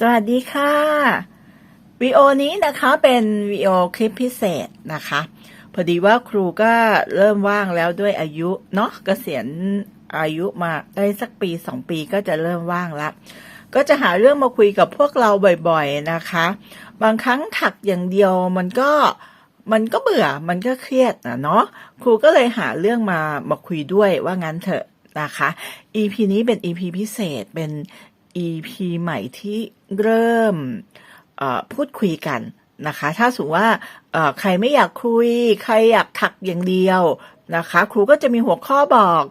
สวัสดีค่ะวิดีโอนี้นะคะเป็นวิดีโอคลิปพิเศษนะคะ พอดีว่าครูก็เริ่มว่างแล้วด้วยอายุเนาะเกษียณอายุมาได้สักปีสองปีก็จะเริ่มว่างละก็จะหาเรื่องมาคุยกับพวกเราบ่อยๆนะคะ บางครั้งถักอย่างเดียวมันก็มันก็เบื่อมันก็เครียดนะเนาะครูก็เลยหาเรื่องมามาคุยด้วยว่างั้นเถอะนะคะ EP นี้เป็น EP พิเศษเป็น EP ใหม่ที่เริ่มพูดคุยกันนะคะ ถ้าสมมติว่าใครไม่อยากคุย ใครอยากถักอย่างเดียวนะคะ ครูก็จะมีหัวข้อบอก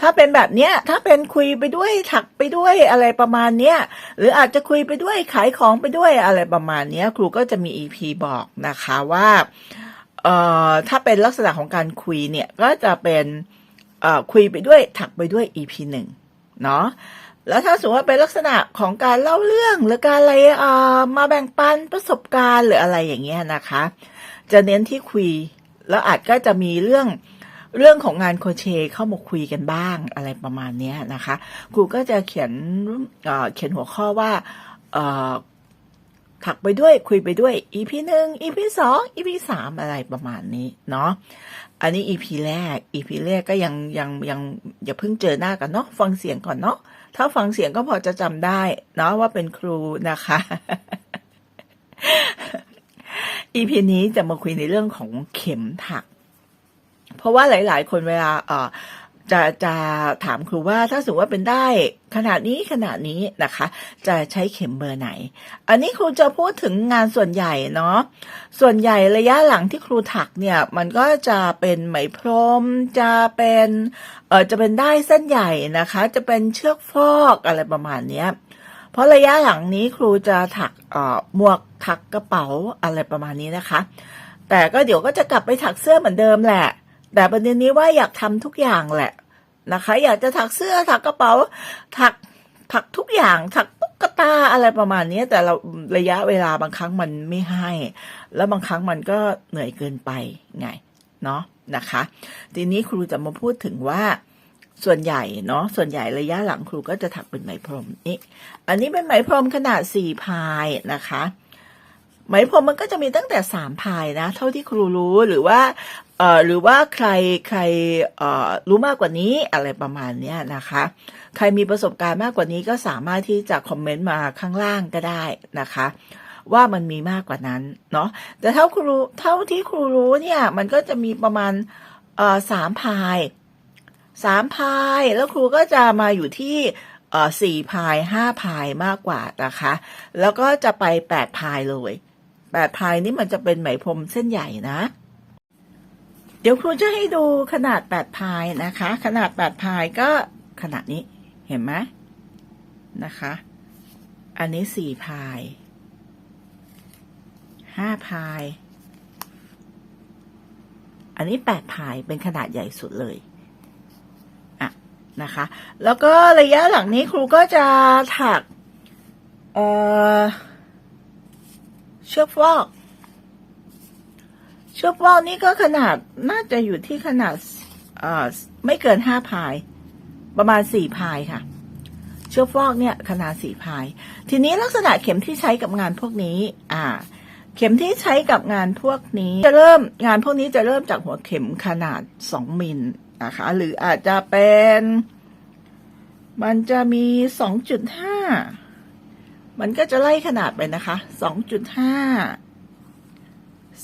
ถ้าเป็นแบบเนี้ย ถ้าเป็นคุยไปด้วยถักไปด้วยอะไรประมาณเนี้ย หรืออาจจะคุยไปด้วยขายของไปด้วยอะไรประมาณเนี้ย ครูก็จะมี EP บอกนะคะว่าเอ่อถ้าเป็นลักษณะของการคุยเนี่ย ก็จะเป็นเอ่อคุยไปด้วยถักไปด้วย EP หนึ่งเนาะ แล้วถ้าสมมติว่าเป็นลักษณะของการเล่าเรื่องหรือการอะไรเอ่อมาแบ่งปันประสบการณ์หรืออะไรอย่างเงี้ยนะคะ จะเน้นที่คุย แล้วอาจก็จะมีเรื่องเรื่องของงานโคเชเข้ามาคุยกันบ้างอะไรประมาณเนี้ยนะคะครูก็จะเขียนเเขียนหัวข้อว่าอ่อถักไปด้วยคุยไปด้วย EP หนึ่ง EP สอง EP สามอะไรประมาณนี้เนาะอันนี้ EP แรก EP แรกก็ยังยังยังอย่าเพิ่งเจอหน้ากันเนาะฟังเสียงก่อนเนาะ ถ้าฟังเสียงก็พอจะจำได้เนาะว่าเป็นครูนะคะ EP นี้จะมาคุยในเรื่องของเข็มถัก เพราะว่าหลาย ๆ คนเวลาเอ่อ จะจะถามครูว่าถ้าสมมติว่าเป็นได้ขนาดนี้ขนาดนี้นะคะ จะใช้เข็มเบอร์ไหน อันนี้ครูจะพูดถึงงานส่วนใหญ่เนาะส่วนใหญ่ระยะหลังที่ครูถักเนี่ยมันก็จะเป็นไหมพรมจะเป็นเออจะเป็นได้เส้นใหญ่นะคะ จะเป็นเชือกฟอกอะไรประมาณเนี้ยเพราะระยะหลังนี้ครูจะถักเอ่อหมวกถักกระเป๋าอะไรประมาณนี้นะคะ แต่ก็เดี๋ยวก็จะกลับไปถักเสื้อเหมือนเดิมแหละ แต่ประเด็นนี้ว่าอยากทำทุกอย่างแหละ นะคะ อยากจะถักเสื้อถักกระเป๋า ถักถักทุกอย่างถักตุ๊กตาอะไรประมาณนี้แต่เราระยะเวลาบางครั้งมันไม่ให้ แล้วบางครั้งมันก็เหนื่อยเกินไปไงเนาะนะคะ ทีนี้ครูจะมาพูดถึงว่าส่วนใหญ่เนาะส่วนใหญ่ระยะหลังครูก็จะถักเป็นไหมพรมนี่อันนี้เป็นไหมพรมขนาดสี่พายนะคะ ไหมพรมมันก็จะมีตั้งแต่สามพายนะ เท่าที่ครูรู้หรือว่าเอ่อหรือว่าใครใครเอ่อรู้มากกว่านี้อะไรประมาณเนี้ยนะคะ ใครมีประสบการณ์มากกว่านี้ก็สามารถที่จะคอมเมนต์มาข้างล่างก็ได้นะคะ ว่ามันมีมากกว่านั้นเนาะแต่เท่าครูเท่าที่ครูรู้เนี่ยมันก็จะมีประมาณเอ่อสามพายสามพายแล้วครูก็จะมาอยู่ที่เอ่อสี่พายห้าพายมากกว่านะคะ แล้วก็จะไปแปดพายเลย แปดพายนี่มันจะเป็นไหมพรมเส้นใหญ่นะ เดี๋ยวครูจะให้ดูขนาดแปดพายนะคะ ขนาดแปดพายก็ขนาดนี้เห็นไหมนะคะ อันนี้สี่พายห้าพาย อันนี้แปดพายเป็นขนาดใหญ่สุดเลยอะนะคะ แล้วก็ระยะหลังนี้ครูก็จะถัก เอ่อ เชือกฟอกเชือกฟอกนี่ก็ขนาดน่าจะอยู่ที่ขนาดไม่เกินห้าพาย ประมาณสี่พายค่ะ เชือกฟอกเนี่ยขนาดสี่พาย ทีนี้ลักษณะเข็มที่ใช้กับงานพวกนี้ อ่า เข็มที่ใช้กับงานพวกนี้ จะเริ่มงานพวกนี้จะเริ่มจากหัวเข็มขนาดสองมิลนะคะ หรืออาจจะเป็น มันจะมีสองจุดห้า มันก็จะไล่ขนาดไปนะคะสองจุดห้า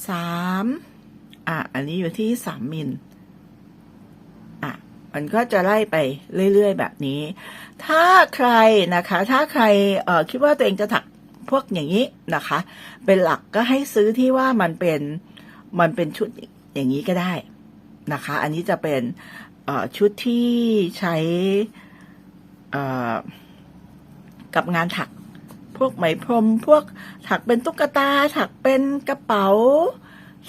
สามอะ อันนี้อยู่ที่สามมิลอะ มันก็จะไล่ไปเรื่อย ๆ แบบนี้ ถ้าใครนะคะ ถ้าใครเอ่อคิดว่าตัวเองจะถักพวกอย่างนี้นะคะ เป็นหลักก็ให้ซื้อที่ว่ามันเป็นมันเป็นชุดอย่างนี้ก็ได้นะคะ อันนี้จะเป็นชุดที่ใช้กับงานถัก พวกไหมพรม พวกถักเป็นตุ๊กตา ถักเป็นกระเป๋า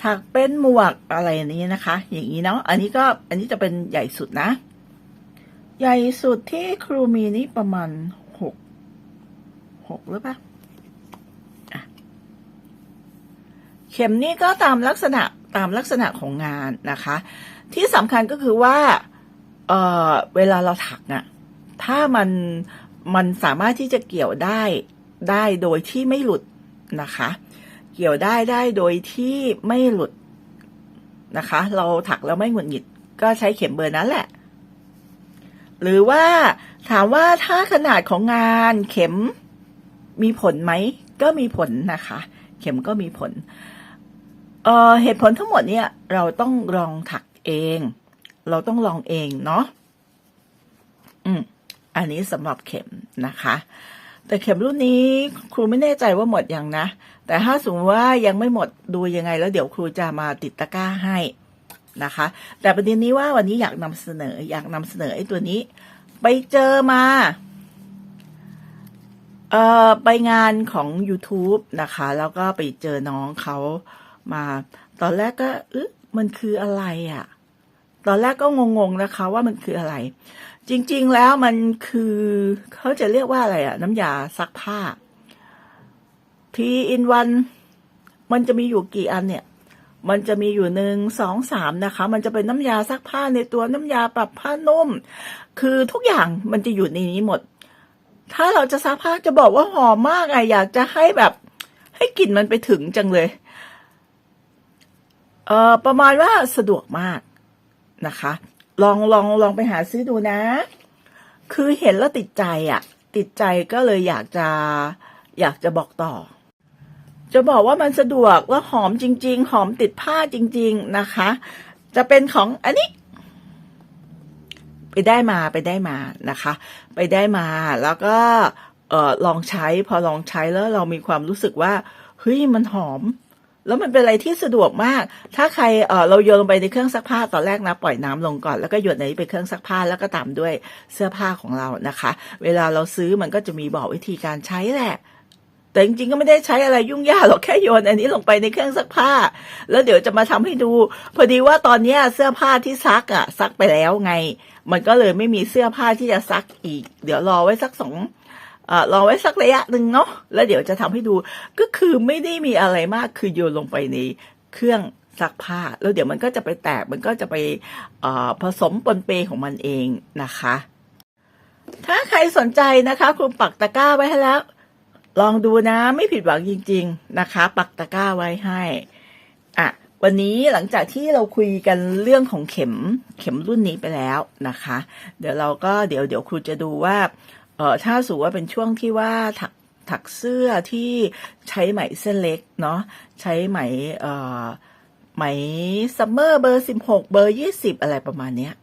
ถักเป็นหมวกอะไรนี้นะคะ อย่างนี้เนาะอันนี้ก็อันนี้จะเป็นใหญ่สุดนะ ใหญ่สุดที่ครูมีนี่ประมาณหกหกหรือเปล่าอะเข็มนี่ก็ตามลักษณะตามลักษณะของงานนะคะ ที่สำคัญก็คือว่าเออเวลาเราถักอะถ้ามันมันสามารถที่จะเกี่ยวได้ ได้โดยที่ไม่หลุดนะคะ เกี่ยวได้ได้โดยที่ไม่หลุดนะคะ เราถักแล้วไม่หงุดหงิด ก็ใช้เข็มเบอร์นั้นแหละ หรือว่าถามว่าถ้าขนาดของงานเข็มมีผลไหม ก็มีผลนะคะ เข็มก็มีผลเเหตุผลทั้งหมดเนี่ย เราต้องลองถักเอง เราต้องลองเองเนาะอืมอันนี้สำหรับเข็มนะคะ แต่เข็มรุ่นนี้ครูไม่แน่ใจว่าหมดยังนะ แต่ถ้าสมมติว่ายังไม่หมดดูยังไง แล้วเดี๋ยวครูจะมาติดตะกร้าให้นะคะ แต่ประเด็นนี้ว่าวันนี้อยากนำเสนออยากนำเสนอไอ้ตัวนี้ ไปเจอมาเอ่อไปงานของ YouTube นะคะ แล้วก็ไปเจอน้องเขามา ตอนแรกก็เอ๊ะมันคืออะไรอะ่ะ ตอนแรกก็งงๆนะคะ ว่ามันคืออะไร จริง ๆ แล้วมันคือเขาจะเรียกว่าอะไรอะน้ำยาซักผ้า ทีอินวัน มันจะมีอยู่กี่อันเนี่ย มันจะมีอยู่หนึ่งสองสามนะคะ มันจะเป็นน้ำยาซักผ้าในตัวน้ำยาปรับผ้านุ่ม คือทุกอย่างมันจะอยู่ในนี้หมด ถ้าเราจะซักผ้าจะบอกว่าหอมมากอะอยากจะให้แบบ ให้กลิ่นมันไปถึงจังเลย เอ่อประมาณว่าสะดวกมากนะคะ ลองลองลองไปหาซื้อดูนะ คือเห็นแล้วติดใจอะ ติดใจก็เลยอยากจะอยากจะบอกต่อ จะบอกว่ามันสะดวกและหอมจริง ๆ หอมติดผ้าจริง ๆนะคะ จะเป็นของอันนี้ ไปได้มาไปได้มานะคะ ไปได้มาแล้วก็เออลองใช้พอลองใช้แล้วเรามีความรู้สึกว่าเฮ้ยมันหอม แล้วมันเป็นอะไรที่สะดวกมาก ถ้าใครเออเราโยนลงไปในเครื่องซักผ้าตอนแรกนะปล่อยน้ำลงก่อน แล้วก็หยดในนี้ไปเครื่องซักผ้าแล้วก็ตามด้วยเสื้อผ้าของเรานะคะ เวลาเราซื้อมันก็จะมีบอกวิธีการใช้แหละแต่จริงๆก็ไม่ได้ใช้อะไรยุ่งยากหรอกแค่โยนอันนี้ลงไปในเครื่องซักผ้า แล้วเดี๋ยวจะมาทำให้ดู พอดีว่าตอนนี้เสื้อผ้าที่ซักอะซักไปแล้วไง มันก็เลยไม่มีเสื้อผ้าที่จะซักอีก เดี๋ยวรอไว้สักสอง รอไว้สักระยะหนึ่งเนาะแล้วเดี๋ยวจะทำให้ดูก็คือไม่ได้มีอะไรมากคือโยนลงไปในเครื่องซักผ้า แล้วเดี๋ยวมันก็จะไปแตกมันก็จะไปผสมปนเปของมันเองนะคะ ถ้าใครสนใจนะคะครูปักตะกร้าไว้ให้แล้ว ลองดูนะไม่ผิดหวังจริง ๆนะคะ ปักตะกร้าไว้ให้อะวันนี้หลังจากที่เราคุยกันเรื่องของเข็มเข็มรุ่นนี้ไปแล้วนะคะ เดี๋ยวเราก็เดี๋ยวเดี๋ยวครูจะดูว่า เออถ้าสูว่าเป็นช่วงที่ว่าถักถักเสื้อที่ใช้ไหมเส้นเล็กเนาะใช้ไหมเอ่อไหมซัมเมอร์เบอร์สิบหกเบอร์ยี่สิบอะไรประมาณเนี้ย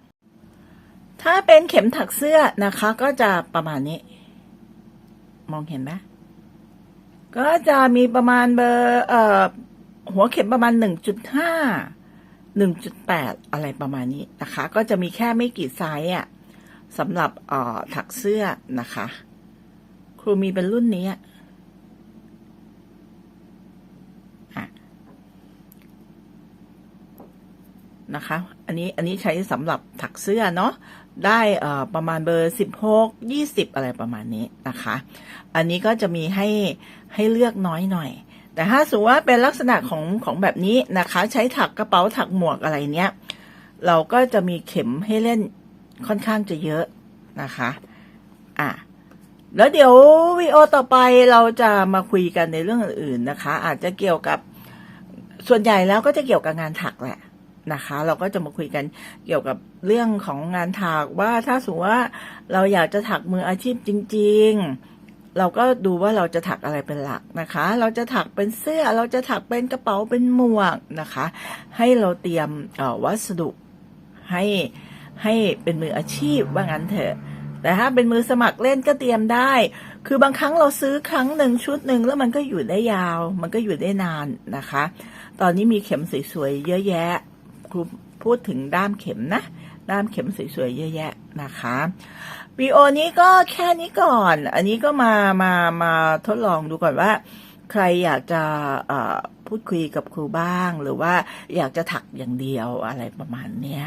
ถ้าเป็นเข็มถักเสื้อนะคะ ก็จะประมาณนี้ มองเห็นไหมก็จะมีประมาณเบอร์เอ่อหัวเข็มประมาณหนึ่งจุดห้าหนึ่งจุดแปดอะไรประมาณนี้นะคะ ก็จะมีแค่ไม่กี่ไซส์อะ สำหรับออถักเสื้อนะคะ ครูมีเป็นรุ่นนี้นะคะ อันนี้ อันนี้ใช้สำหรับถักเสื้อเนาะ ได้เอ่อประมาณเบอร์สิบหกยี่สิบอะไรประมาณนี้นะคะ อันนี้ก็จะมีให้ให้เลือกน้อยหน่อย แต่ถ้าสมมติว่าเป็นลักษณะของของแบบนี้นะคะ ใช้ถักกระเป๋าถักหมวกอะไรเนี้ย เราก็จะมีเข็มให้เล่น ค่อนข้างจะเยอะนะคะ อะ แล้วเดี๋ยววิดีโอต่อไปเราจะมาคุยกันในเรื่องอื่นๆนะคะ อาจจะเกี่ยวกับส่วนใหญ่แล้วก็จะเกี่ยวกับงานถักแหละนะคะ เราก็จะมาคุยกันเกี่ยวกับเรื่องของงานถักว่าถ้าสมมติว่าเราอยากจะถักมืออาชีพจริง ๆ เราก็ดูว่าเราจะถักอะไรเป็นหลักนะคะ เราจะถักเป็นเสื้อ เราจะถักเป็นกระเป๋าเป็นหมวกนะคะ ให้เราเตรียมออวัสดุให้ ให้เป็นมืออาชีพว่างั้นเถอะ แต่ถ้าเป็นมือสมัครเล่นก็เตรียมได้ คือบางครั้งเราซื้อครั้งหนึ่งชุดหนึ่งแล้วมันก็อยู่ได้ยาว มันก็อยู่ได้นานนะคะ ตอนนี้มีเข็มสวยๆเยอะแยะครูพูดถึงด้ามเข็มนะ ด้ามเข็มสวยๆเยอะแยะนะคะวีโอนี้ก็แค่นี้ก่อน อันนี้ก็มามามาทดลองดูก่อนว่า ใครอยากจะพูดคุยกับครูบ้าง หรือว่าอยากจะถักอย่างเดียวอะไรประมาณเนี้ย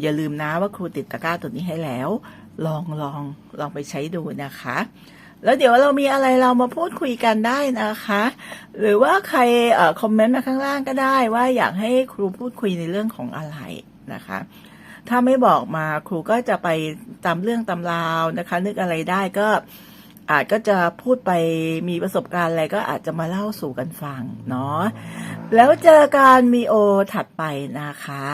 อย่าลืมนะว่าครูติดตะกร้าตัวนี้ให้แล้ว ลองลองลองไปใช้ดูนะคะ แล้วเดี๋ยวเรามีอะไรเรามาพูดคุยกันได้นะคะ หรือว่าใครอคอมเมนต์มาข้างล่างก็ได้ ว่าอยากให้ครูพูดคุยในเรื่องของอะไรนะคะ ถ้าไม่บอกมาครูก็จะไปตามเรื่องตามราวนะคะ นึกอะไรได้ก็อาจก็จะพูดไปมีประสบการณ์อะไรก็อาจจะมาเล่าสู่กันฟังเนาะแล้วเจอกันมีโอถัดไปนะคะ